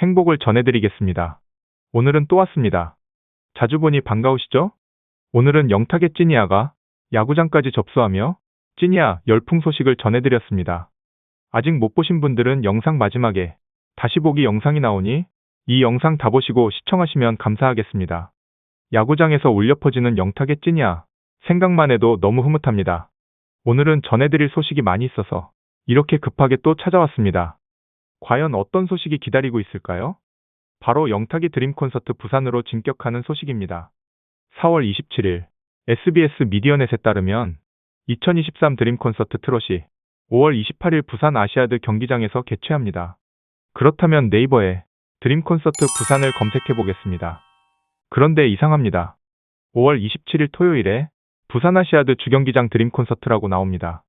행복을 전해드리겠습니다. 오늘은 또 왔습니다. 자주 보니 반가우시죠? 오늘은 영탁의 찐이야가 야구장까지 접수하며 찐이야 열풍 소식을 전해드렸습니다. 아직 못 보신 분들은 영상 마지막에 다시 보기 영상이 나오니 이 영상 다 보시고 시청하시면 감사하겠습니다. 야구장에서 울려 퍼지는 영탁의 찐이야 생각만 해도 너무 흐뭇합니다. 오늘은 전해드릴 소식이 많이 있어서 이렇게 급하게 또 찾아왔습니다. 과연 어떤 소식이 기다리고 있을까요? 바로 영탁이 드림 콘서트 부산으로 진격하는 소식입니다. 4월 27일 SBS 미디어넷에 따르면 2023 드림 콘서트 트롯이 5월 28일 부산 아시아드 경기장에서 개최합니다. 그렇다면 네이버에 드림 콘서트 부산을 검색해 보겠습니다. 그런데 이상합니다. 5월 27일 토요일에 부산 아시아드 주경기장 드림 콘서트라고 나옵니다.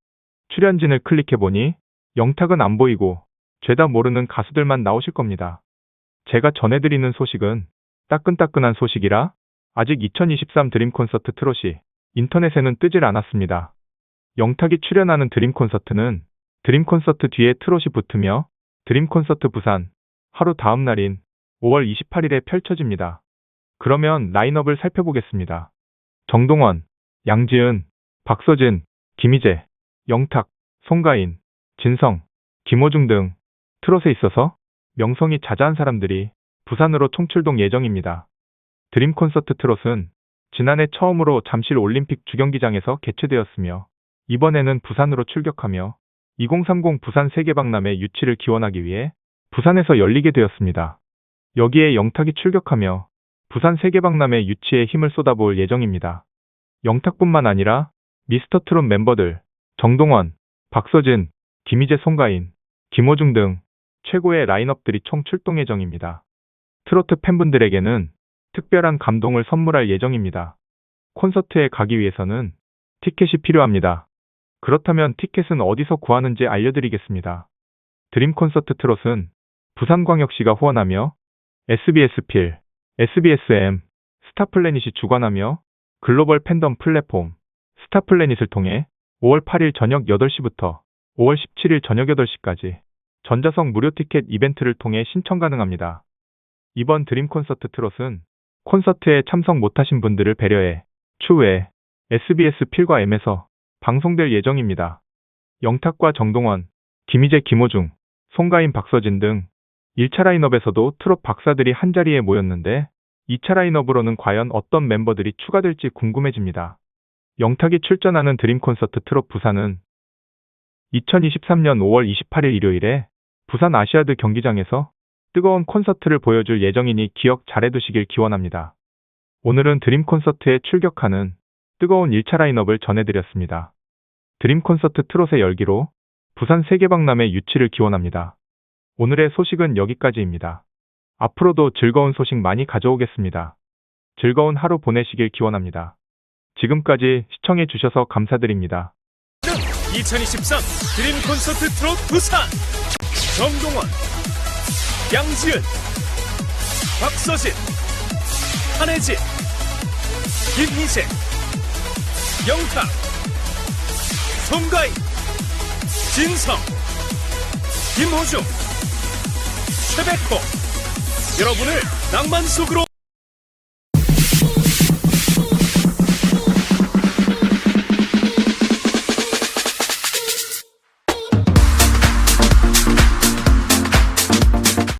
출연진을 클릭해 보니 영탁은 안 보이고 죄다 모르는 가수들만 나오실 겁니다. 제가 전해드리는 소식은 따끈따끈한 소식이라 아직 2023 드림 콘서트 트롯이 인터넷에는 뜨질 않았습니다. 영탁이 출연하는 드림 콘서트는 드림 콘서트 뒤에 트롯이 붙으며 드림 콘서트 부산 하루 다음 날인 5월 28일에 펼쳐집니다. 그러면 라인업을 살펴보겠습니다. 정동원, 양지은, 박서진, 김희재, 영탁, 송가인, 진성, 김호중 등 트롯에 있어서 명성이 자자한 사람들이 부산으로 총출동 예정입니다. 드림 콘서트 트롯은 지난해 처음으로 잠실 올림픽 주경기장에서 개최되었으며 이번에는 부산으로 출격하며 2030 부산 세계박람회 유치를 기원하기 위해 부산에서 열리게 되었습니다. 여기에 영탁이 출격하며 부산 세계박람회 유치에 힘을 쏟아부을 예정입니다. 영탁뿐만 아니라 미스터 트롯 멤버들 정동원, 박서진, 김희재 송가인, 김호중 등 최고의 라인업들이 총 출동 예정입니다. 트로트 팬분들에게는 특별한 감동을 선물할 예정입니다. 콘서트에 가기 위해서는 티켓이 필요합니다. 그렇다면 티켓은 어디서 구하는지 알려드리겠습니다. 드림 콘서트 트롯은 부산광역시가 후원하며 SBS 필, SBSM, 스타플래닛이 주관하며 글로벌 팬덤 플랫폼 스타플래닛을 통해 5월 8일 저녁 8시부터 5월 17일 저녁 8시까지 전자석 무료 티켓 이벤트를 통해 신청 가능합니다. 이번 드림 콘서트 트롯은 콘서트에 참석 못하신 분들을 배려해 추후에 SBS 필과 M에서 방송될 예정입니다. 영탁과 정동원, 김희재 김호중, 송가인 박서진 등 1차 라인업에서도 트롯 박사들이 한자리에 모였는데 2차 라인업으로는 과연 어떤 멤버들이 추가될지 궁금해집니다. 영탁이 출전하는 드림 콘서트 트롯 부산은 2023년 5월 28일 일요일에 부산 아시아드 경기장에서 뜨거운 콘서트를 보여줄 예정이니 기억 잘해두시길 기원합니다. 오늘은 드림 콘서트에 출격하는 뜨거운 1차 라인업을 전해드렸습니다. 드림 콘서트 트롯의 열기로 부산 세계박람회 유치를 기원합니다. 오늘의 소식은 여기까지입니다. 앞으로도 즐거운 소식 많이 가져오겠습니다. 즐거운 하루 보내시길 기원합니다. 지금까지 시청해주셔서 감사드립니다. 2023 드림 콘서트 트롯 부산. 정동원 양지은 박서진 한혜진 김희재 영탁 송가인 진성 김호중 최백호. 여러분을 낭만 속으로